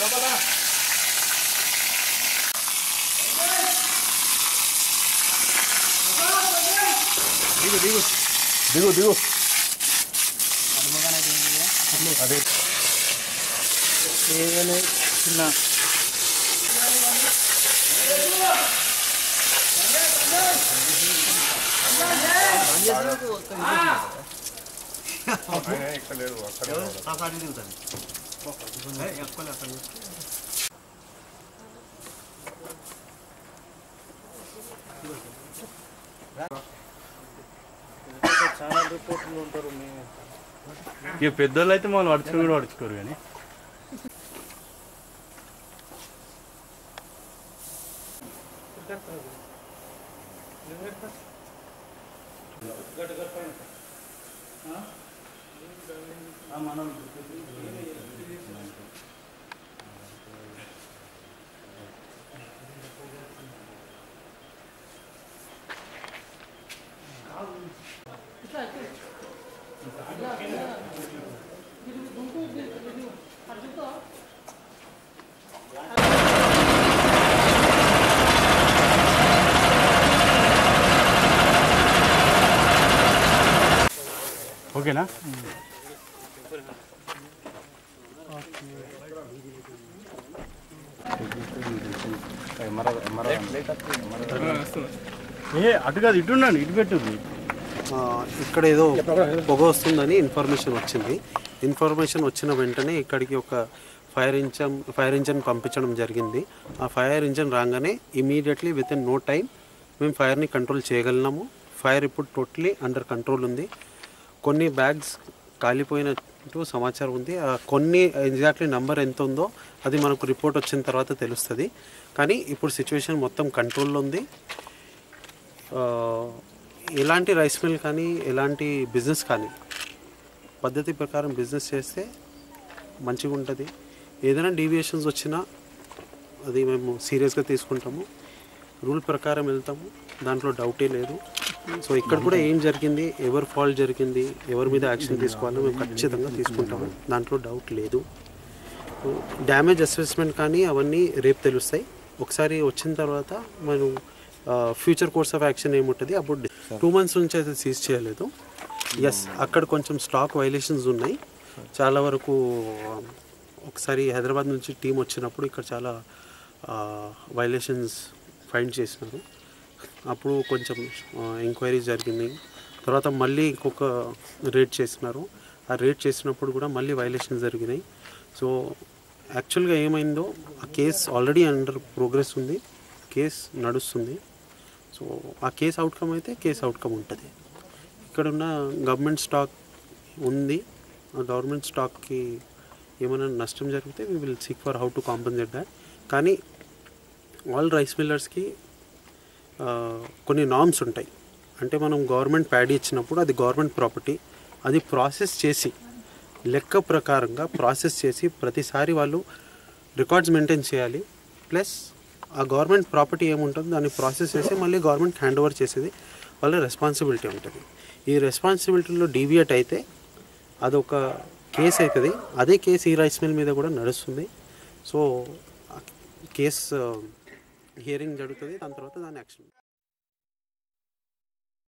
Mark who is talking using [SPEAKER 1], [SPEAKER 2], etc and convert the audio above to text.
[SPEAKER 1] లోపల digo, digo, digo, digo. అదే
[SPEAKER 2] ఏదైనా చిన్న
[SPEAKER 1] ఆయన ఇక్కడ లేడు అక్కడ
[SPEAKER 2] చాలా రిపోర్ట్లు ఉంటారు మేము
[SPEAKER 3] ఇక పెద్దోళ్ళు అయితే మనం పడుచుకుని కూడా పడుచుకోరు కానీ. మనం ఓకేనా? ఏ అటు కాదు ఇటు ఉండండి ఇటు పెట్టుంది
[SPEAKER 4] ఆ, ఇక్కడ ఏదో పొగ వస్తుందని ఇన్ఫర్మేషన్ వచ్చింది. ఇన్ఫర్మేషన్ వచ్చిన వెంటనే ఇక్కడికి ఒక ఫైర్ ఇంజన్ ఫైర్ ఇంజన్ పంపించడం జరిగింది. ఆ ఫైర్ ఇంజన్ రాగానే immediately with in no time మేము ఫైర్ని కంట్రోల్ చేయగలిగినాము. ఫైర్ ఇప్పుడు టోటలీ అండర్ కంట్రోల్ ఉంది. కొన్ని బ్యాగ్స్ కాలిపోయినట్టు సమాచారం ఉంది. ఆ కొన్ని ఎగ్జాక్ట్లీ నెంబర్ ఎంత ఉందో అది మనకు రిపోర్ట్ వచ్చిన తర్వాత తెలుస్తుంది. కానీ ఇప్పుడు సిచ్యువేషన్ మొత్తం కంట్రోల్లో ఉంది. ఎలాంటి రైస్ మిల్ కానీ ఎలాంటి బిజినెస్ కానీ పద్ధతి ప్రకారం బిజినెస్ చేస్తే మంచిగా ఉంటుంది. ఏదైనా డీవియేషన్స్ వచ్చినా అది మేము సీరియస్గా తీసుకుంటాము. రూల్ ప్రకారం వెళ్తాము. దాంట్లో డౌటే లేదు. సో ఇక్కడ కూడా ఏం జరిగింది? ఎవరు ఫాల్ట్ జరిగింది? ఎవరి మీద యాక్షన్ తీసుకోవాలో మేము ఖచ్చితంగా తీసుకుంటాము. దాంట్లో డౌట్ లేదు. డ్యామేజ్ అసెస్మెంట్ కానీ అవన్నీ రేపు తెలుస్తాయి. ఒకసారి వచ్చిన తర్వాత మనం ఫ్యూచర్ కోర్స్ ఆఫ్ యాక్షన్ ఏముంటుంది? అప్పుడు టూ మంత్స్ నుంచి అయితే సీజ్ చేయలేదు. ఎస్ అక్కడ కొంచెం స్టాక్ వైలేషన్స్ ఉన్నాయి. చాలా వరకు ఒకసారి హైదరాబాద్ నుంచి టీం వచ్చినప్పుడు ఇక్కడ చాలా వైలేషన్స్ ఫైండ్ చేసినారు. అప్పుడు కొంచెం ఎంక్వైరీ జరిగింది. తర్వాత మళ్ళీ ఇంకొక రేట్ చేసినారు. ఆ రేట్ చేసినప్పుడు కూడా మళ్ళీ వైలేషన్స్ జరిగినాయి. సో యాక్చువల్గా ఏమైందో ఆ కేస్ ఆల్రెడీ అండర్ ప్రోగ్రెస్ ఉంది. కేస్ నడుస్తుంది. సో ఆ కేస్ అవుట్కమ్ అయితే కేస్ అవుట్కమ్ ఉంటుంది. ఇక్కడున్న గవర్నమెంట్ స్టాక్ ఉంది. ఆ గవర్నమెంట్ స్టాక్కి ఏమైనా నష్టం జరిగితే we will seek for how to compensate that కానీ ఆల్ రైస్ మిల్లర్స్కి కొన్ని నామ్స్ ఉంటాయి. అంటే మనం గవర్నమెంట్ ప్యాడీ ఇచ్చినప్పుడు అది గవర్నమెంట్ ప్రాపర్టీ అది ప్రాసెస్ చేసి లెక్క ప్రకారంగా ప్రాసెస్ చేసి ప్రతిసారి వాళ్ళు రికార్డ్స్ మెయింటైన్ చేయాలి. ప్లస్ ఆ గవర్నమెంట్ ప్రాపర్టీ ఏముంటుందో దాన్ని ప్రాసెస్ చేసి మళ్ళీ గవర్నమెంట్ హ్యాండ్ ఓవర్ చేసేది. వాళ్ళ రెస్పాన్సిబిలిటీ ఉంటుంది. ఈ రెస్పాన్సిబిలిటీలో డీవియేట్ అయితే అదొక కేసు అవుతుంది అదే కేసు ఈ రైస్ మిల్ మీద కూడా నడుస్తుంది. సో కేసు హియరింగ్ uh, జరుగుతుంది. దాని తర్వాత దాని యాక్షన్